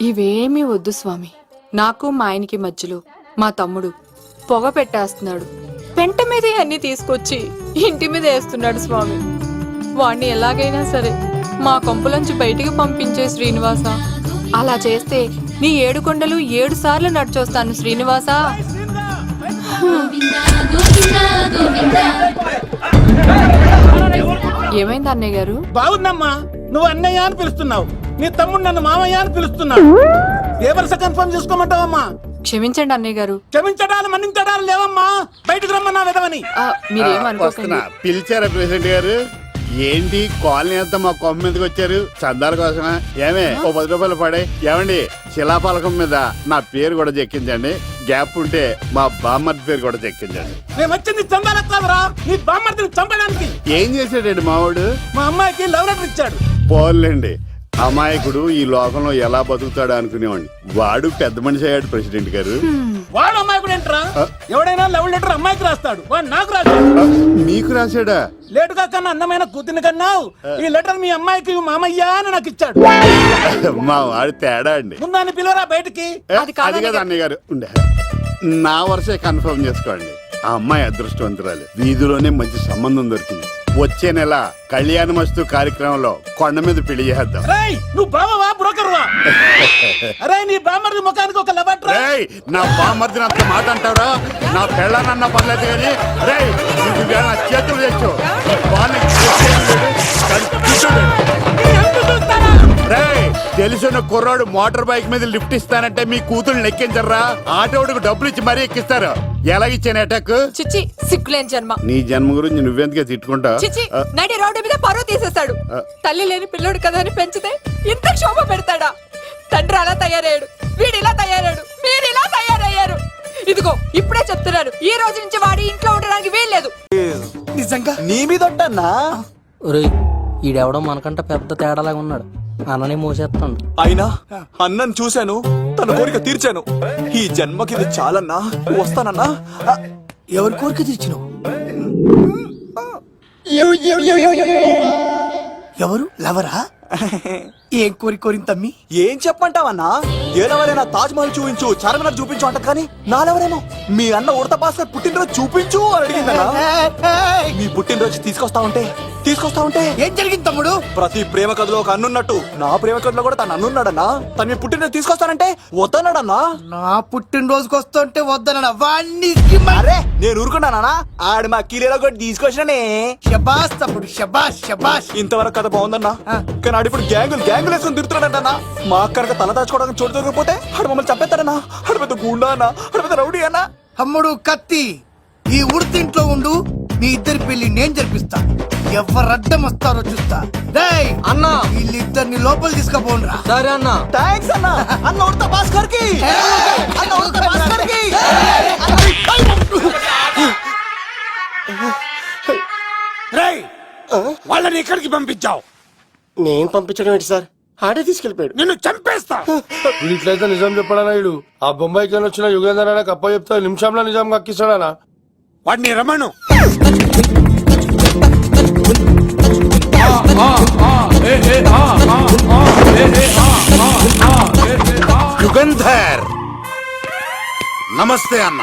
ఇవేమీ వద్దు స్వామి. నాకు మా ఆయనకి మధ్యలో మా తమ్ముడు పొగ పెట్టేస్తున్నాడు. పెంట మీదే అన్ని తీసుకొచ్చి ఇంటి మీద వేస్తున్నాడు స్వామి. వాణ్ణి ఎలాగైనా సరే మా కొంపులోంచి బయటికి పంపించే శ్రీనివాస. అలా చేస్తే నీ ఏడు కొండలు ఏడు సార్లు నడిచొస్తాను శ్రీనివాస. ఏమైంది అన్నయ్య గారు? బాగుందమ్మా. నువ్వు అన్నయ్య అని పిలుస్తున్నావు. నీ తమ్ముడు నన్ను మామయ్య అని పిలుస్తున్నాడు. ఏ వరుస కన్ఫర్మ్ చేసుకోమంటావమ్మా? క్షమించండి అన్నయ్య గారు. క్షమించడాలు మన్నించడాలు లేవమ్మా. బయటకు రమ్మన్నా విధవని ఆ, మీరేమనుకోకండి వస్తున్నా. పిలిచారా ప్రెసిడెంట్ గారు? ఏంటి కాలనీ అంతా మా కొమ్మ మీదకి వచ్చారు? చందాల కోసమా? ఏమే ఓ పది రూపాయలు పడే. ఏమండి శిలాపలకం మీద నా పేరు కూడా చెక్కించండి. గ్యాప్ ఉంటే మా బామ్మర్ది పేరు కూడా చెక్కించండి. నేను వచ్చింది చందాలెత్తావరా నీ బామ్మర్దిని చంపడానికి. ఏం చేశాడండి మావాడు? మా అమ్మాయికి లవ్ లెటర్ ఇచ్చాడు. పోన్లేండి. అమాయకుడు ఈ లోకంలో ఎలా బతుకుతాడు అనుకునేవాడిని. వాడు పెద్ద మనిషి అయ్యాడు ప్రెసిడెంట్ గారు. వాడు అమ్మాయి కూడా ఏంట్రా ఎవడైనా లవ్ లెటర్ అమ్మాయికి రాస్తాడు. వాడు నాకు ఆ, మీకు రాశాడా? లేటుగా కన్నా అందమైన కూతుని కన్నావు. ఈ లెటర్ మీ అమ్మాయికి మామయ్య అని నాకు ఇచ్చాడు. మా వాడు తేడా అండి. ముందాన్ని పిలవరా బయటికి? ఏ, అది కాదు అది కదా. అన్నయ్య గారు. ఉండే. నా వరుసే కన్ఫర్మ్ చేసుకోండి. ఆ అమ్మాయి అదృష్టవంతురాలు. వీధిలోనే మంచి సంబంధం దొరికింది. వచ్చే నెల కళ్యాణ మస్తు కార్యక్రమంలో కొండ మీద పెళ్ళి చేద్దాం నువ్వు బావవా బ్రోకర్ వా అరే నీ ముఖానికి ఒక నా బామర్దిని అంత మాట అంటారా నా పెళ్ళనన్న పర్లేదు కానీ నా చేతులు తెచ్చు వాడిని చేసేది లేదు, కానీ కూర్చోలేడు. రేయ్ తెలిసిన కుర్రాడు మోటార్ బైక్ మీద లిఫ్ట్ ఇస్తానంటే మీ కూతురు ఎక్కించర్రా ఆటోడికి డబ్బులు ఇచ్చి మరీ ఎక్కిస్తారు. ఎలాగిచ్చాను అటాక్ చిచ్చి సిగ్గులేని జన్మ. నీ జన్మ గురించి నువ్వెందుకే తిట్టుకుంటా? చిచి నడి రోడ్డు మీద పరువు తీసేస్తాడు. తల్లి లేని పిల్లోడు కదా అని పెంచితే ఇంత క్షోభ పెడతాడా? తండ్రి అలా తయారయ్యాడు. వీడు ఇలా తయారయ్యాడు. మీరు ఇలా తయారయ్యారు. ఇదిగో ఇప్పుడే చెప్తున్నాను. ఈ రోజు నుంచి వాడి ఇంట్లో ఉండడానికి వీల్లేదు నిజంగా? నీ మీద ఒట్టన్నా? ఒరేయ్ ఈడెవడో మనకంట పెద్ద తేడాలాగా ఉన్నాడు. అన్నని మోసేస్తాడు అయినా అన్నను చూశాను తన కోరిక తీర్చాను. ఈ జన్మకి ఇది చాలన్నా? వస్తానన్నా? ఎవరి కోరిక తీర్చినావు? ఎవరు? లవరా? ఏం కోరి కోరింది తమ్మి? ఏం చెప్పంటావన్నా ఏలవరైనా తాజ్ మహల్ చూపించు చార్మినార్ చూపించు అంటది కానీ నాలెవరేమో మీ అన్న ఉడత భాస్కర్ పుట్టినరోజు చూపించు అని అడిగిందన్నా? పుట్టినరోజు తీసుకొస్తా ఉంటే తీసుకొస్తా ఉంటే. ఏం జరిగింది తమ్ముడు? ప్రతి ప్రేమ కథలో ఒక అన్నున్నట్టు. నా ప్రేమ కథలో కూడా తను అన్నున్నాడన్నా? తను మీ పుట్టినరోజు తీసుకొస్తానంటే వద్దన్నాడన్నా? నా పుట్టినరోజుకి వస్తుంటే వద్దన వాణ్ణి అరే నేను ఊరుకున్నానా ఆడు మా కీలేలో కూడా తీసుకొచ్చిననే. షబాష్ తమ్ముడు షబాష్ షబాష్ ఇంతవరకు కథ బాగుందన్నా? కానీ ఆడు ఇప్పుడు గ్యాంగులు గ్యాంగులు వేసుకుని తిరుగుతున్నాడన్నా మా అక్కడికి తల దాచుకోవడానికి చోటు దొరికిపోతే ఆడు మమ్మల్ని చంపేస్తాడన్నా? ఆడు పెద్ద గుండా అన్నా? ఆడు పెద్ద రౌడీ అన్నా? తమ్ముడు కత్తి ఈ ఉడితింట్లో ఉండు. మీ ఇద్దరి పెళ్ళి నేను జరిపిస్తా ఎవరు అడ్డం వస్తారో చూస్తా రేయ్ అన్నా వీళ్ళిద్దరిని లోపల తీసుకుపోండ్రా సరే అన్నా థ్యాంక్స్ అన్న అన్న ఉడత భాస్కర్కి అన్న ఉడత భాస్కర్కి రేయ్ వాళ్ళని ఎక్కడికి పంపించావు నేను పంపించడం ఏంటి సార్ ఆడే తీసుకెళ్ళిపోయాడు నిన్ను చంపేస్తా ఇట్లయితే నిజం చెప్పడానా వీడు ఆ బొంబాయికి వచ్చిన యుగేందర్ అనే కప్ప చెప్తే నిమిషంలో నిజం కక్కిస్తాడానా వాడిని రమణు యుగంధర్. నమస్తే అన్న.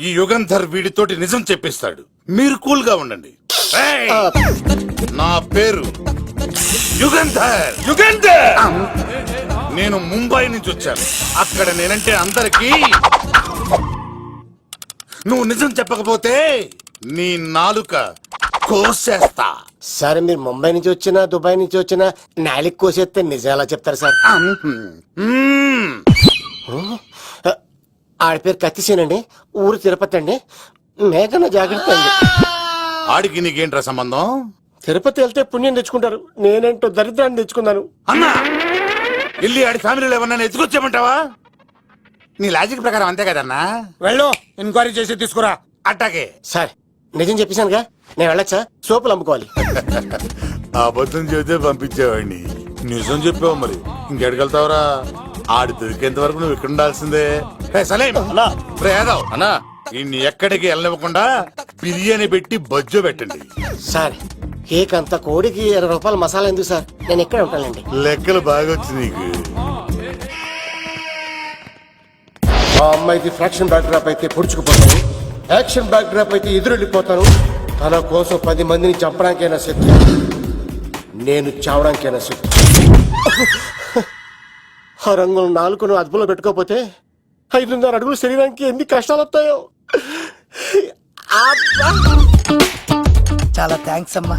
ఈ యుగంధర్ వీడితోటి నిజం చెప్పిస్తాడు. మీరు కూల్గా ఉండండి! నా పేరు యుగంధర్. యుగంధర్! నేను ముంబై నుంచి వచ్చాను. అక్కడ నేనంటే అందరికీ నువ్వు నిజం చెప్పకపోతే నీ నాలుక కోసేస్తా. సార్ మీరు ముంబై నుంచి వచ్చినా దుబాయ్ నుంచి వచ్చినా నాలిక్ కోసేస్తే నిజం ఎలా చెప్తారు సార్? ఆడి పేరు కత్తిసేనండి. ఊరు తిరుపతి అండి. మేఘన జాగ్రత్త అండి. ఆడికి నీకేంట్రా సంబంధం? తిరుపతి వెళ్తే పుణ్యం తెచ్చుకుంటారు. నేనేంటో దరిద్రాన్ని తెచ్చుకున్నాను. అన్నా! వెళ్ళి ఆడి ఫ్యామిలీలో ఎవరన్నా ఎత్తుకొచ్చామంటావా నీ లాజిక్ ప్రకారం అంతే కదన్నా? వెళ్ళు ఎంక్వైరీ చేసి తీసుకురా. అట్టాకే సార్ నిజం చెప్పేశానుగా. నేను వెళ్ళచ్చా? సోపులు అమ్ముకోవాలి. అబద్ధం చెబితే పంపించేవాడిని. నిజం చెప్పావు మరి. ఇంకెడగలుగుతావరా ఆడి దొరికేంత వరకు నువ్వు ఇక్కడ ఉండాల్సిందే. అన్నా. ఇన్ని ఎక్కడికి వెళ్ళనివ్వకుండా బిర్యానీ పెట్టి బజ్జో పెట్టండి. సార్ కేక్ అంత కోడికి ఇరవై రూపాయల మసాలా ఎందుకు సార్? నేను ఎక్కడ ఉంటానండి లెక్కలు బాగా వచ్చి నీకు. మా అమ్మాయిది ఫ్రాక్షన్ బ్యాక్ డ్రాప్ అయితే పొడుచుకుపోతాను. యాక్షన్ బ్యాక్ డ్రాప్ అయితే ఎదురెళ్ళిపోతాను. తన కోసం పది మందిని చంపడానికైనా శక్తి. నేను చావడానికైనా శక్తి. ఆ రంగులు నాలుగును అదుపులో పెట్టుకోకపోతే ఐదున్నర అడుగులు శరీరానికి ఎన్ని కష్టాలు వస్తాయో. చాలా థ్యాంక్స్ అమ్మా.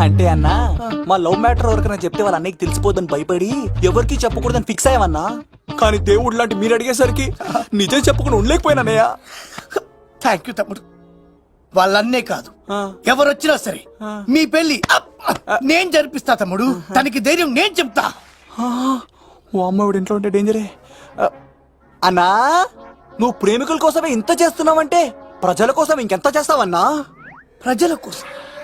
అంటే అన్నా మా లవ్ మ్యాటర్ ఎవరికైనా చెప్తే వాళ్ళ అన్నయ్యకి తెలిసిపోద్దని భయపడి ఎవరికి చెప్పకూడదని ఫిక్స్ అయ్యామన్నా కానీ దేవుడు లాంటి మీరు అడిగేసరికి నిజం చెప్పకుండా ఉండలేకపోయినానయ్యా థ్యాంక్ యూ తమ్ముడు. వాళ్ళన్నే కాదు. ఆ. ఎవరు వచ్చినా సరే మీ పెళ్ళి అప్! నేను జరిపిస్తా తమ్ముడు. తనకి ధైర్యం నేను చెప్తా. ఓ అమ్మ ఇంట్లో ఉంటే డేంజరే ఆ, అన్నా నువ్వు ప్రేమికుల కోసమే ఇంత చేస్తున్నావంటే ప్రజల కోసం ఇంకెంత చేస్తావన్నా? ప్రజల కోసం.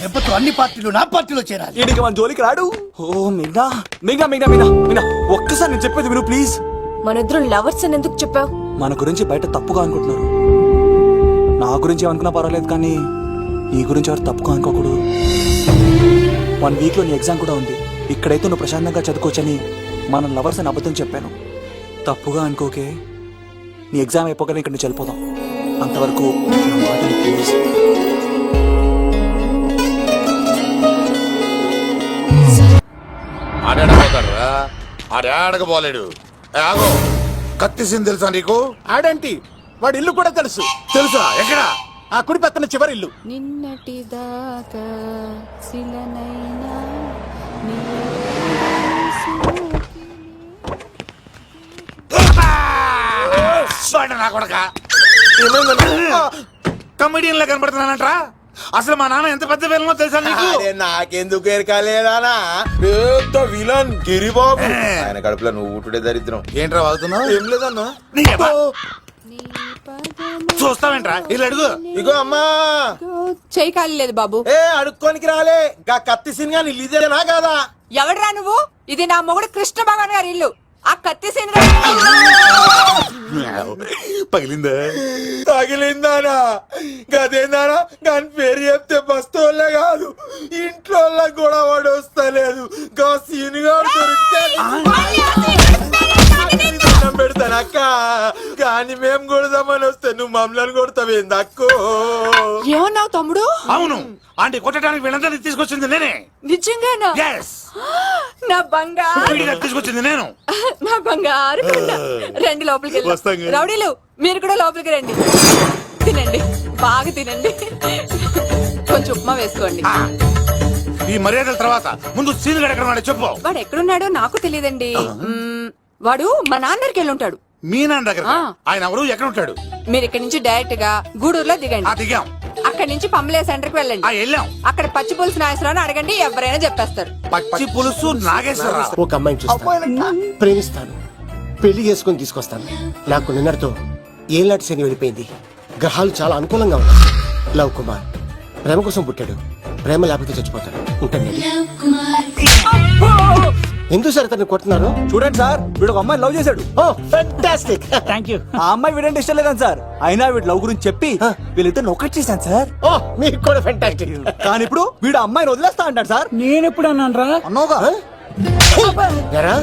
దెబ్బతో అన్ని పార్టీలు నా పార్టీలో చేరాలి. ఈడికి మన జోలికి రాడు. ఓ మిగ్నా మిగ్నా మిగ్నా మిగ్నా మిగ్నా ఒక్కసారి నేను చెప్పేది విను ప్లీజ్. మనిద్దరం లవర్స్ అని ఎందుకు చెప్పావు? మన గురించి బయట తప్పుగా అనుకుంటున్నారు. నా గురించి ఏమనుకున్నా పర్వాలేదు కానీ నీ గురించి ఎవరు తప్పుగా అనుకోకూడదు. వన్ వీక్లో నీ ఎగ్జామ్ కూడా ఉంది. ఇక్కడైతే నువ్వు ప్రశాంతంగా చదువుకోవచ్చని మన లవర్స్ అని అబద్ధం చెప్పాను. తప్పుగా అనుకోకే నీ ఎగ్జామ్ అయిపోగానే ఇక్కడ నుంచి వెళ్ళిపోదాం. అంతవరకు ప్లీజ్ ఆడాడకపోలేడు ఏ, ఆగో. కత్తిసింది తెలుసా నీకు? ఆడంటి? వాడి ఇల్లు కూడా తెలుసు. తెలుసా? ఎక్కడ? ఆ కుడి పక్కన చివరి ఇల్లు. నిన్నటి దాకా శిలనైనా వాడు నా కొడక. కమెడియన్ లా కనబడుతున్నానంట్రా? అసలు మా నాన్న ఎంత పెద్ద విలనో తెలుసా నీకు? అరే నాకెందుకు ఎరకాలేదానా పెద్ద విలన్ గిరిబాబు. ఆయన కడుపులో నువ్వు ఊటుడే దరిద్రం. ఏంట్రా వాగుతున్నావు? ఏం లేదన్నా. చూస్తావేంట్రా? ఇల్లు అడుగు. ఇగో అమ్మా. చేయి ఖాళీ లేదు బాబు. ఏ అడుక్కోనికి రాలే. గా కత్తి సినిమా నీళ్ళిదేనా కాదా? ఎవడరా నువ్వు? ఇది నా మొగుడు కృష్ణ భగవాన్ గారి ఇల్లు. ఆ కత్తి సీన్ పగిలిందా తగిలిందానా గదేందానా దాని పేరు చెప్తే బస్తోళ్ళే కాదు ఇంట్లో కూడా వాడు వస్తలేదు గా సీనుగాడు దొరికితే అక్క కానీ మేము కొడదామని వస్తే నువ్వు మమ్మల్ని కొడతావేంది అక్కో? ఏమన్నావు తమ్ముడు? అవును. ఆంటీ కొట్టడానికి వీళ్ళందరినీ తీసుకొచ్చింది నేనే. నిజంగానా? ఎస్ నా బంగారు. తీసుకొచ్చింది నేను. నా బంగారు. రండి లోపలికి కదా. రౌడీలు మీరు కూడా లోపలికి రండి. తినండి. బాగా తినండి. కొంచెం ఉప్మా వేసుకోండి. ఈ మర్యాదల తర్వాత ముందు సీన్ ఎక్కడ ఉన్నాడో చెప్పు. వాడు ఎక్కడున్నాడో నాకు తెలియదండి. వాడు మా నాన్నకి వెళ్ళి ఉంటాడు. మీ నాన్న దగ్గర. ఆయన ఎవరు? ఎక్కడ ఉంటాడు? మీరు ఇక్కడ నుంచి డైరెక్ట్గా గూడూరులో ఆ దిగండి దిగాం. అక్కడ నుంచి పంబలే సెంటర్కి ఆ వెళ్ళండి వెళ్ళాం. అక్కడ పచ్చి పులుసు నాయసరావు అడగండి ఎవరైనా చెప్పేస్తారు. పచ్చి పులుసు నాగేశ్వరరావు. ఒక అమ్మాయిని చూస్తాను ప్రేమిస్తాను. పెళ్ళి చేసుకుని తీసుకొస్తాను. నాకు నిన్నటితో ఏలాంటి శని వెళ్ళిపోయింది. గ్రహాలు చాలా అనుకూలంగా ఉన్నాయి. లవ్ కుమార్. ప్రేమ కోసం పుట్టాడు. ప్రేమ లేకపోతే చచ్చిపోతాడు. ఉంటాడు. ఎందుకు సార్ తను కొడుతున్నారు? చూడండి సార్ వీడు ఒక అమ్మాయి లవ్ చేశాడు. ఓ ఫెంటాస్టిక్ ఆ అమ్మాయి వీడంటే ఇష్టం లేదని సార్. అయినా వీడు లవ్ గురించి చెప్పి వీళ్ళిద్దరు ఒకటి చేశాను సార్. ఓ మీకు కూడా ఫెంటాస్టిక్ కానీ ఇప్పుడు వీడు అమ్మాయిని వదిలేస్తా అంటాడు సార్. నేను ఎప్పుడు అన్నాను రా? అన్నోగా ఎరా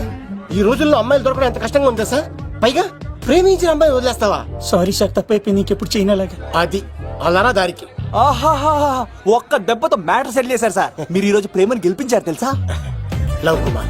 ఈ రోజుల్లో అమ్మాయిలు దొరకడం ఎంత కష్టంగా ఉందా సార్ పైగా ప్రేమించిన అమ్మాయి వదిలేస్తావా? సారీ సార్ తప్పైపోయింది. ఇంకెప్పుడు చేయనలాగా అది అలారా దారికి. ఆహాహా ఒక్క దెబ్బతో మ్యాటర్ సెటిల్ చేశారు సార్. మీరు ఈ రోజు ప్రేమను గెలిపించారు తెలుసా? లవ్ కుమార్.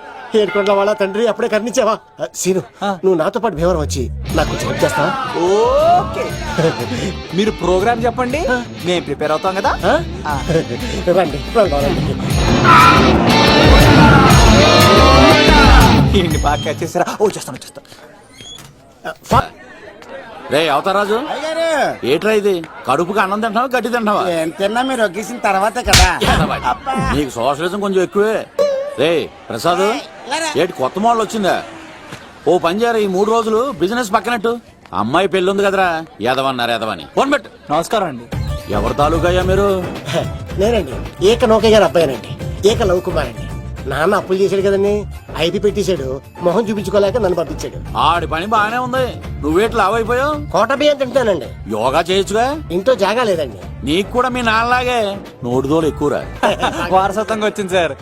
ఏడుకొండ వాళ్ళ తండ్రి అప్పుడే కర్ణించావా? సీను నువ్వు నాతో పాటు భీవరం వచ్చి నాకు కొంచెం హెల్ప్ చేస్తావా? ఓకే. మీరు ప్రోగ్రామ్ చెప్పండి. మేము ప్రిపేర్ అవుతాం కదా. రండి ఏంటి బాగా catch చేశారా? ఓ చేస్తాను చేస్తాను. రే అవతారాజు ఏట్రా ఇది? కడుపుకి అన్నం తింటావా గడ్డి తింటావా తిన్నా మీరు ఒగ్గేసిన తర్వాతే కదా. నీకు సోషలిజం కొంచెం ఎక్కువే. రే ప్రసాద్. ఏటి కొత్త మోడల్ వచ్చిందా? ఓ పని చేయరా ఈ మూడు రోజులు బిజినెస్ పక్కనట్టు. అమ్మాయి పెళ్ళి ఉంది కదరా ఎదవన్నారు ఎదవని ఫోన్ పెట్టు. నమస్కారం అండి. ఎవరి తాలూకయ్యా మీరు? నేనండి ఏక నౌకయ్య గారు అబ్బాయినండి. ఏక లవ్ కుమార్ అండి నాన్న అప్పులు చేశాడు కదండి. ఐపీ పెట్టేశాడు. మొహం చూపించుకోలేక నన్ను పంపించాడు. ఆడి పని బాగానే ఉంది. నువ్వేట్లు లావైపోయావు కోట బియ్యం తింటానండి. యోగా చేయొచ్చుగా ఇంట్లో జాగా లేదండి. నీకు కూడా మీ నాన్నలాగే. నోటిదోలు ఎక్కువరా? వారసత్వంగా వచ్చింది సార్.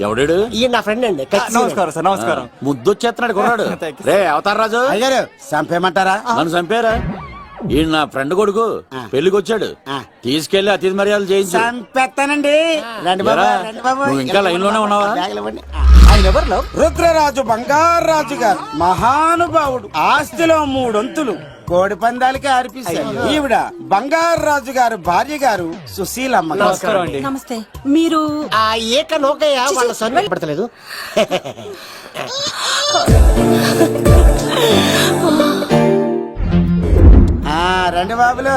ఎవడాడు? ఈయన నా ఫ్రెండ్ అండి నమస్కారం సార్ నమస్కారం. ముద్దొచ్చేస్తున్నాడు కొన్నాడు. Thank you, రే అవతార రాజు. అయ్యారు చంపేయమంటారా? నన్ను చంపారా? ఈయన నా ఫ్రెండ్ కొడుకు. పెళ్ళికి వచ్చాడు తీసుకెళ్ళి అతిథి మర్యాదలు చేయించు. చంపేస్తానండి. రండి బాబు ఎరా, రండి బాబు. నువ్వు ఇంకా లైన్లోనే ఉన్నావా. ఆయన రుద్రరాజు బంగారాజు గారు మహానుభావుడు ఆస్తిలో మూడొంతులు. కోడి పందాలకి అర్పిస్తారు ఈవిడ బంగారాజు గారు భార్య గారు సుశీలమ్మ. నమస్కారం అండి. నమస్తే. మీరు ఆ ఏక నౌకయ్య వాళ్ళ సొన్న పడతలేదు. ఆ రండి బాబులు.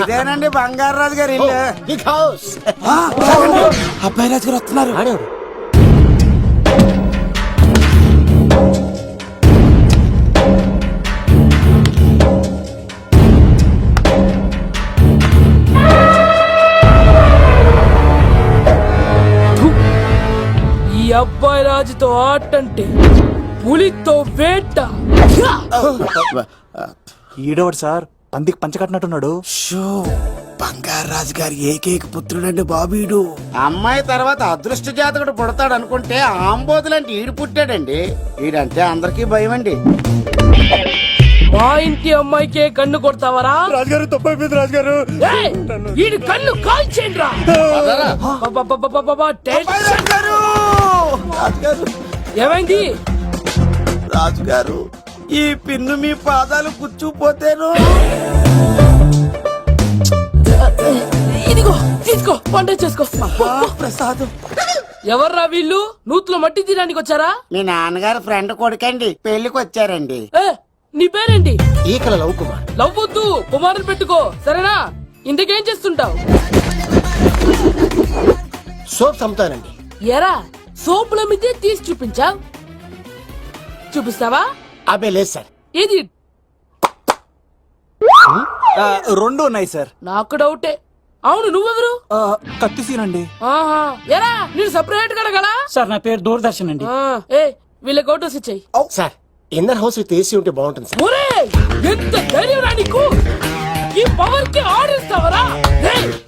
ఇదేనండి బంగారాజు గారి ఇల్లు. బిగ్ హౌస్ అబ్బాయి రాజు గారు వస్తున్నారు. అబ్బాయి రాజుతో ఆటంటే పులితో వేట. ఈడోడు సార్? పందికి పంచ కట్టినట్టున్నాడు. షో బంగారాజు గారి ఏకైక పుత్రుడండి బాబీడు. అమ్మాయి తర్వాత అదృష్ట జాతకుడు పుడతాడు అనుకుంటే ఆంబోతులంటే ఈడు పుట్టాడండి. ఈడంటే అందరికీ భయం అండి మా ఇంటి అమ్మాయికే కన్ను కొడతావరా? రాజుగారు తప్పైపోయింది రాజుగారు! ఈడి కన్ను అబ్బబ్బబ్బబ్బబ్బబ్బ, టెన్షన్. ఏమైంది? రాజుగారు ఈ పిన్ను మీ పాదాలు పుచ్చుపోతేను ఇదిగో తీసుకో వంట చేసుకో. ప్రసాదం. ఎవర్రా వీళ్ళు? నూతులో మట్టి తీయడానికి వచ్చారా? మీ నాన్నగారు ఫ్రెండ్ కొడుకండి పెళ్ళికి వచ్చారండి. ఏ నీ పేరేంటి? ఈకల లవ్ కుమార్. లవ్ వద్దు కుమారుని పెట్టుకో సరేనా? ఇంతకేం చేస్తుంటావు? సోప్స్ అమ్ముతానండి ఎరా సోపుల మీదే తీసి చూపించావు చూపిస్తావా? అబ్బే లేదు సార్. ఏది ఆ, రెండు ఉన్నాయి సార్. నాకు డౌటే. అవును నువ్వెవరు? ఆ, కత్తి సీనండి. ఆహా. ఎరా నేను సపరేట్ కడగలా సార్ నా పేరు దూరదర్శన్ అండి. ఆ, ఏ వీళ్ళ ఫోటోస్ ఇచ్చాయి. Sir inner house with AC ఉంటే బాగుంటుంది సార్. ఒరే ఎంత ధైర్యం రా నీకు! ఈ పవర్కి ఆర్డర్ ఇస్తావరా?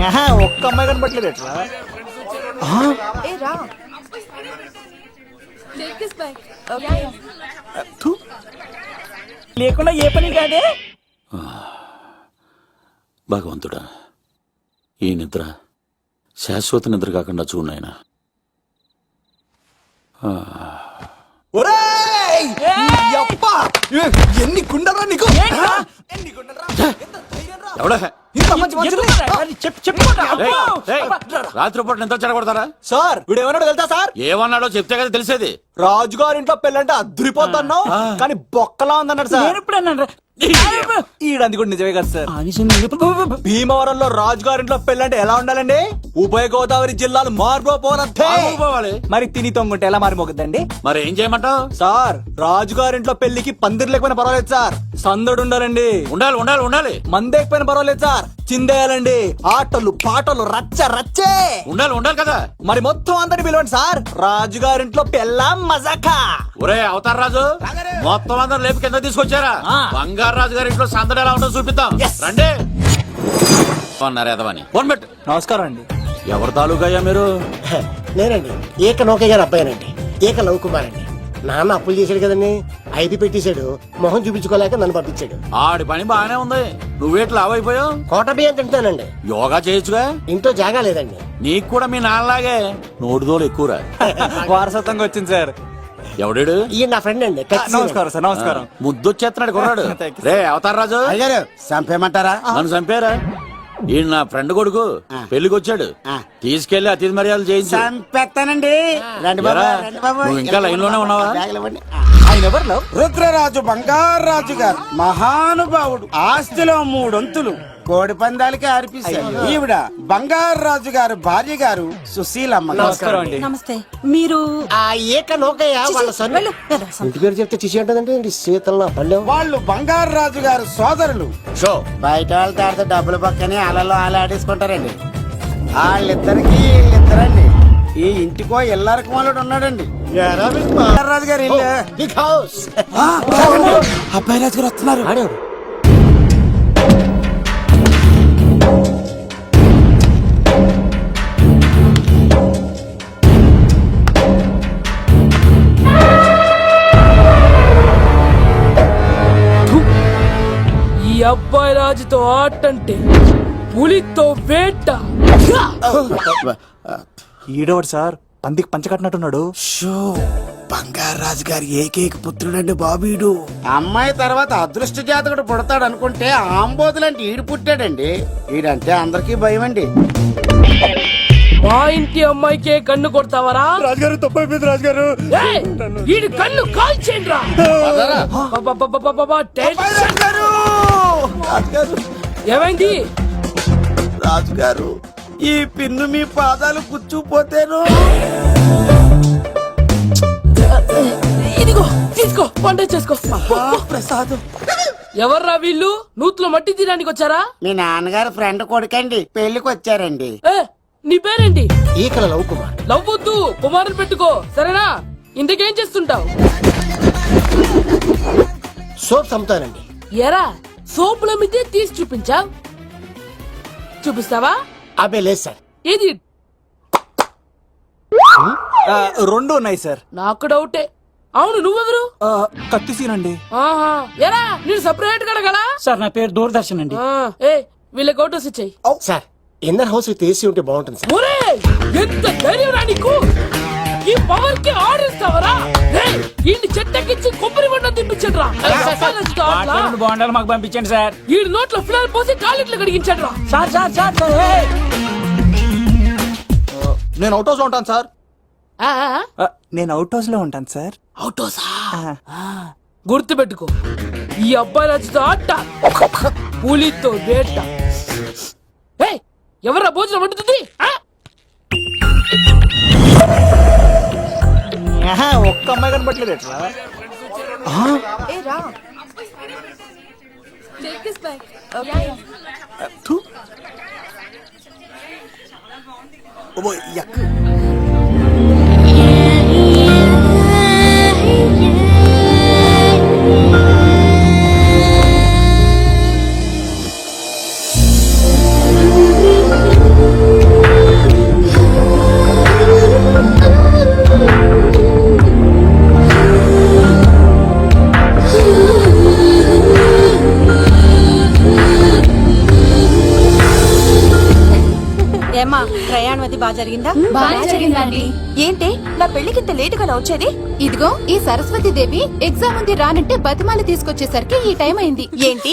ఆహా, ఒక్క అమ్మాయి కనబట్లేదు ఎట్లా? లేకుండా ఏ పని కాదే? భగవంతుడా ఈ నిద్ర శాశ్వత నిద్ర కాకుండా ఒరేయ్! ఏ, ఎన్ని గుండెరా నీకు? ఇంత మంచి రాత్రిపూట ఎంత చెడగొడతారా? సార్ వీడు ఏమన్నాడు తెలుసా సార్? ఏమన్నాడో చెప్తే కదా తెలిసేది. రాజుగారింట్లో పెళ్ళంటే అద్దరిపోతున్నావు కానీ బొక్కలా ఉందన్నాడు సార్. ఈడంది కూడా నిజమే కదా సార్. భీమవరంలో రాజుగారింట్లో పెళ్ళంటే ఎలా ఉండాలండి? ఉభయ గోదావరి జిల్లాలు మార్మోపోనట్టే పోవాలి మరి తిని తొంగుంటే ఎలా మారిపోతుందండి మరి ఏం చేయమంటావు? సార్ రాజుగారింట్లో పెళ్ళికి పందిరి లేకపోయినా పర్వాలేదు సార్. సందడు ఉండాలండి. ఉండాలి ఉండాలి ఉండాలి. మందేకపోయినా పర్వాలేదు సార్. చిందేయాలండి. ఆటలు పాటలు రచ్చ రచ్చే. ఉండాలి ఉండాలి కదా. మరి మొత్తం అందరిని పిలవండి సార్. రాజుగారింట్లో పెళ్ళాం మజాకా. ఒరే అవతార్ రాజు మొత్తం అందరు లేపు కింద తీసుకొచ్చారా? బంగారు రాజు గారి ఇంట్లో సందడి ఎలా ఉంటుందో చూపిద్దాం. రండి. అన్నారు ఎదవని ఫోన్ పెట్టు నమస్కారం అండి. ఎవరి తాలూకా అయ్యా మీరు? నేనండి ఏక నౌకయ్య గారి అబ్బాయినండి. ఏక లవ్ కుమార్ అండి. నాన్న అప్పులు చేశాడు కదండి ఐదు పెట్టేశాడు మొహం చూపించుకోలేక నన్ను పంపించాడు. ఆడి పని బాగానే ఉంది. నువ్వేట్లు లావైపోయావు కోట బియ్యం తింటానండి యోగా చేయొచ్చుగా? ఇంట్లో జాగా లేదండి. నీకు కూడా మీ నాన్నలాగే. నోటిదోలు ఎక్కువరా? వారసత్వంగా వచ్చింది సార్. ఎవడాడు? ఈయన నా ఫ్రెండ్ అండి నమస్కారం సార్ నమస్కారం. ముద్దొచ్చేస్తున్నాడు కొన్నాడు. Thank you, రే అవతార్ రాజు. అయ్యారు చంపేయమంటారా? నన్ను చంపారా? ఈయన నా ఫ్రెండ్ కొడుకు. పెళ్ళికి వచ్చాడు. తీసుకెళ్ళి అతిథి మర్యాదలు చేయించు. చంపేస్తానండి. రండి బాబు ఎరా, రండి బాబు నువ్వు ఇంకా లైన్లోనే ఉన్నావా? ఆయన ఎవరు లవ్ రుద్రరాజు బంగారాజు గారు మహానుభావుడు ఆస్తిలో మూడొంతులు. కోడి పందాలకి అర్పిస్తారు. ఈవిడ బంగారాజు గారు భార్య గారు సుశీలమ్మ గారు. నమస్కారం అండి. నమస్తే. మీరు ఆ ఏక నౌకయ్య వాళ్ళ వెళ్ళు, వెళ్ళు. ఇంటి పేరు చెప్తే చిచి అంటదండి శీతల పళ్ళెం వాళ్ళు బంగారాజు గారు సోదరులు. షో. బయట వాళ్ళ తాడితే డబ్బులు పక్కనే అలలో ఆలాడేసుకుంటారండి. వాళ్ళిద్దరికి వీళ్ళిద్దరండి. ఈ ఇంటికో ఇల్లరకం వాళ్ళడు ఉన్నాడండి. బంగారాజు గారు ఇల్లు. Big house. అబ్బాయి రాజు గారు వస్తున్నారు. ఆడేవాడు రాజుతో ఆటంటే పులితో వేట. ఈడోడు సార్ పందికి పంచకట్టినట్టున్నాడు షో బంగారాజు గారి ఏకైక పుత్రుడండి బాబీడు. అమ్మాయి తర్వాత అదృష్ట జాతకుడు పుడతాడు అనుకుంటే ఆంబోతులంటే ఈడు పుట్టాడండి. ఈడంటే అందరికీ భయం అండి మా ఇంటి అమ్మాయికే కన్ను కొడతావరా? రాజుగారు తప్పైపోయింది రాజుగారు. ఏయ్, ఈడి కన్ను కాల్చేయండి రా ఏమైంది? రాజుగారు ఈ పిన్ను మీ పాదాలు కూర్చుపోతేను ఇదిగో తీసుకో వంట చేసుకో. ప్రసాదం. ఎవర్రా వీళ్ళు? నూతులో మట్టి తీయడానికి వచ్చారా? మీ నాన్నగారు ఫ్రెండ్ కొడుకండి పెళ్ళికి వచ్చారండి నీ పేరేంటి? ఈకల లవ్ కుమార్. నవ్వొద్దు కుమారుని పెట్టుకో సరేనా? ఇంతకేం చేస్తుంటావు? సోప్స్ అమ్ముతానండి ఎరా సోపుల మీదే తీసి చూపించావు? చూపిస్తావా? అబ్బే లేదు సార్. ఏది? రెండు ఉన్నాయి సార్. నాకు డౌటే. అవును నువ్వెవరు? కత్తి సీన్ అండి ఆహా. ఎరా నేను సపరేట్ కడగలా సార్ నా పేరు దూరదర్శన్ అండి. ఏ వీళ్ళ గౌటోస్ ఇచ్చాయి. Sir inner house with AC ఉంటే బాగుంటుంది సార్. ఒరే ఎంత ధైర్యం రా నీకు? ఈ పవర్కి ఆర్డర్ ఇస్తావరా ఈ చెట్టెక్కించి కొబ్బరి బండ తిప్పించండి రా. బాగుండాలి మాకు పంపించండి సార్. ఈ నోట్లో ఫిల్లర్ పోసి టాయిలెట్లు కడిగించండి రా. Sir sir sir sir! నేను అవుట్ హౌస్లో ఉంటాను సార్. నేను అవుట్ హౌస్లో ఉంటాను సార్. అవుటోసా గుర్తు పెట్టుకో ఈ అబ్బాయి రాజుతో ఆట. పులితో వేట. ఏయ్, ఎవర్రా భోజనం వండుతుంది? ఒక్క అమ్మాయి కనపట్లేదు ఎట్లా? థు. వచ్చేది ఇదిగో ఈ సరస్వతి దేవి ఎగ్జామ్ ఉంది రానంటే బతిమాలి తీసుకొచ్చేసరికి ఈ టైం అయింది. ఏంటి?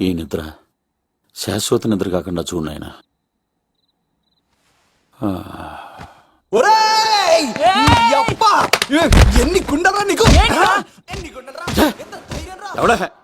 ఈ నిద్ర శాశ్వత నిద్ర కాకుండా చూడు నాయన. ఎన్ని గుండెలరా నీకు? ఎన్ని గుండెలరా? ఎంత ధైర్యం రా? ఎవడా?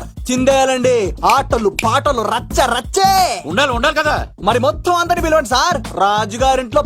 సార్ చిందేయాలండి. ఆటలు పాటలు రచ్చ రచ్చే. ఉండాలి ఉండాలి కదా. మరి మొత్తం అందరిని పిలవండి సార్. రాజుగారింట్లో